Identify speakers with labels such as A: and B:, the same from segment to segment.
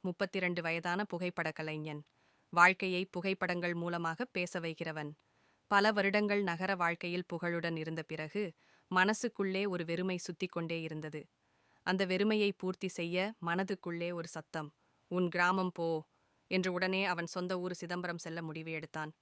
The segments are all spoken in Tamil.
A: முப்பத்திரண்டு வயதான புகைப்பட கலைஞன். வாழ்க்கையை புகைப்படங்கள் மூலமாக பேச வைக்கிறவன். பல வருடங்கள் நகர வாழ்க்கையில் புகழுடன் இருந்த பிறகு மனசுக்குள்ளே ஒரு வெறுமை சுத்தி கொண்டே இருந்தது. அந்த வெறுமையை பூர்த்தி செய்ய மனதுக்குள்ளே ஒரு சத்தம் உன் கிராமம் போ என்று உடனே அவன் சொந்த ஊர் சிதம்பரம் செல்ல முடிவு எடுத்தான்.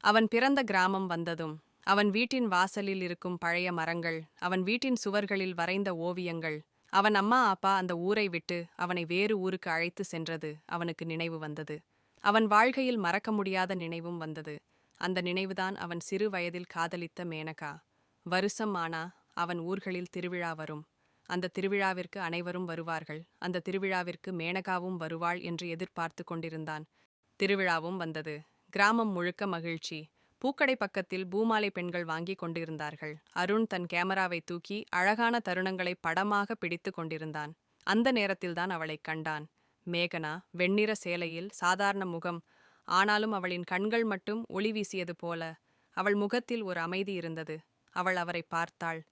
A: அவன் பிறந்த கிராமம் வந்ததும் அவன் வீட்டின் வாசலில் இருக்கும் பழைய மரங்கள் அவன் வீட்டின் சுவர்களில் வரைந்த ஓவியங்கள் அவன் அம்மா அப்பா அந்த ஊரை விட்டு அவனை வேறு ஊருக்கு அழைத்து சென்றது அவனுக்கு நினைவு வந்தது. அவன் வாழ்க்கையில் மறக்க முடியாத நினைவும் வந்தது. அந்த நினைவுதான் அவன் சிறு வயதில் காதலித்த மேனகா. வருஷம் ஆனா அவன் ஊர்களில் திருவிழா வரும். அந்த திருவிழாவிற்கு அனைவரும் வருவார்கள். அந்த திருவிழாவிற்கு மேனகாவும் வருவாள் என்று எதிர்பார்த்து கொண்டிருந்தான். திருவிழாவும் வந்தது. கிராமம் முழுக்க மகிழ்ச்சி. பூக்கடை பக்கத்தில் பூமாலை பெண்கள் வாங்கி கொண்டிருந்தார்கள். அருண் தன் கேமராவை தூக்கி அழகான தருணங்களை படமாக பிடித்து கொண்டிருந்தான். அந்த நேரத்தில்தான் அவளைக் கண்டான். மேகனா வெண்ணிற சேலையில் சாதாரண முகம். ஆனாலும் அவளின் கண்கள் மட்டும் ஒளி வீசியது போல. அவள் முகத்தில் ஒரு அமைதி இருந்தது. அவள் அவரை பார்த்தாள்.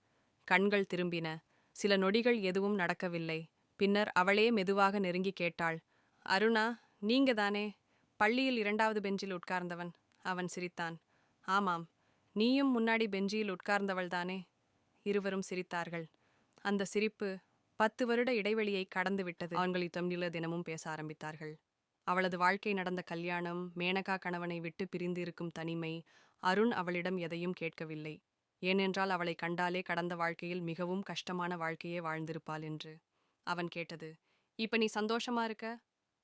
A: கண்கள் திரும்பின. சில நொடிகள் எதுவும் நடக்கவில்லை. பின்னர் அவளே மெதுவாக நெருங்கி கேட்டாள். அருணா நீங்க தானே பள்ளியில் இரண்டாவது பெஞ்சில் உட்கார்ந்தவன். அவன் சிரித்தான். ஆமாம் நீயும் முன்னாடி பெஞ்சியில் உட்கார்ந்தவள்தானே இருவரும் சிரித்தார்கள். அந்த சிரிப்பு பத்து வருட இடைவெளியை கடந்து விட்டது அவங்கள் தமிழில தினமும் பேச ஆரம்பித்தார்கள். அவளது வாழ்க்கை நடந்த கல்யாணம் மேனகா கணவனை விட்டு பிரிந்து இருக்கும் தனிமை அருண் அவளிடம் எதையும் கேட்கவில்லை. ஏனென்றால் அவளை கண்டாலே கடந்த வாழ்க்கையில் மிகவும் கஷ்டமான வாழ்க்கையே வாழ்ந்திருப்பாள் என்று. அவன் கேட்டது இப்ப நீ சந்தோஷமா இருக்க?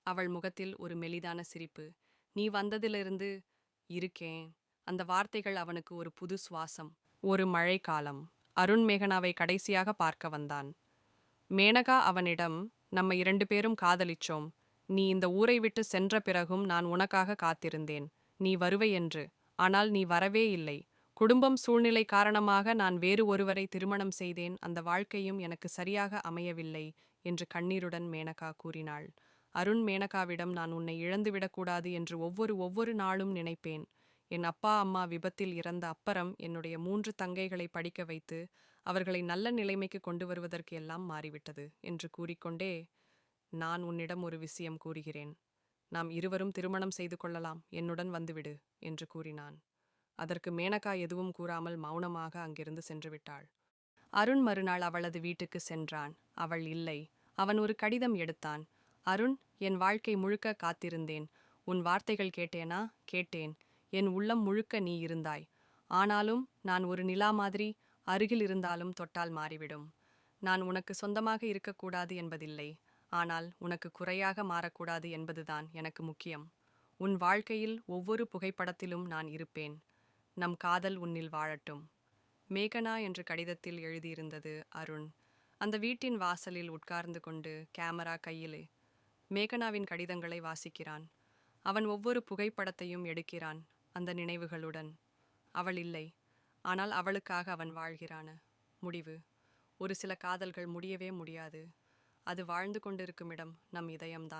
A: அவள் முகத்தில் ஒரு மெலிதான சிரிப்பு. நீ வந்ததிலிருந்து இருக்கேன். அந்த வார்த்தைகள் அவனுக்கு ஒரு புது சுவாசம் ஒரு மழைக்காலம். அருண் மேகனாவை கடைசியாக பார்க்க வந்தான். மேனகா அவனிடம் நம்ம இரண்டு பேரும் காதலிச்சோம். நீ இந்த ஊரை விட்டு சென்ற பிறகும் நான் உனக்காக காத்திருந்தேன். நீ வருவை என்று. ஆனால் நீ வரவே இல்லை. குடும்பம் சூழ்நிலை காரணமாக நான் வேறு ஒருவரை திருமணம் செய்தேன். அந்த வாழ்க்கையும் எனக்கு சரியாக அமையவில்லை என்று கண்ணீருடன் மேனகா கூறினாள். அருண் மேனகாவிடம் நான் உன்னை இழந்துவிடக்கூடாது என்று ஒவ்வொரு ஒவ்வொரு நாளும் நினைப்பேன். என் அப்பா அம்மா விபத்தில் இறந்த அப்பறம் என்னுடைய மூன்று தங்கைகளை படிக்க வைத்து அவர்களை நல்ல நிலைமைக்கு கொண்டு வருவதற்கு எல்லாம் மாறிவிட்டது என்று கூறிக்கொண்டே நான் உன்னிடம் ஒரு விஷயம் கூறுகிறேன். நாம் இருவரும் திருமணம் செய்து கொள்ளலாம். என்னுடன் வந்துவிடு என்று கூறினான். அதற்கு மேனகா எதுவும் கூறாமல் மௌனமாக அங்கிருந்து சென்று விட்டாள். அருண் மறுநாள் அவளது வீட்டுக்கு சென்றான். அவள் இல்லை. அவன் ஒரு கடிதம் எடுத்தான். அருண் என் வாழ்க்கை முழுக்க காத்திருந்தேன். உன் வார்த்தைகள் கேட்டேனா? கேட்டேன். என் உள்ளம் முழுக்க நீ இருந்தாய். ஆனாலும் நான் ஒரு நிலா மாதிரி அருகில் இருந்தாலும் தொட்டால் மாறிவிடும். நான் உனக்கு சொந்தமாக இருக்கக்கூடாது என்பதில்லை. ஆனால் உனக்கு குறையாக மாறக்கூடாது என்பதுதான் எனக்கு முக்கியம். உன் வாழ்க்கையில் ஒவ்வொரு புகைப்படத்திலும் நான் இருப்பேன். நம் காதல் உன்னில் வாழட்டும். மேகனா என்று கடிதத்தில் எழுதியிருந்தது அருண். அந்த வீட்டின் வாசலில் உட்கார்ந்து கொண்டு கேமரா கையிலே மேகனாவின் கடிதங்களை வாசிக்கிறான். அவன் ஒவ்வொரு புகைப்படத்தையும் எடுக்கிறான். அந்த நினைவுகளுடன். அவள் இல்லை. ஆனால் அவளுக்காக அவன் வாழ்கிறான. முடிவு. ஒரு சில காதல்கள் முடியவே முடியாது. அது வாழ்ந்து கொண்டிருக்கும் இடம் நம் இதயம்தான்.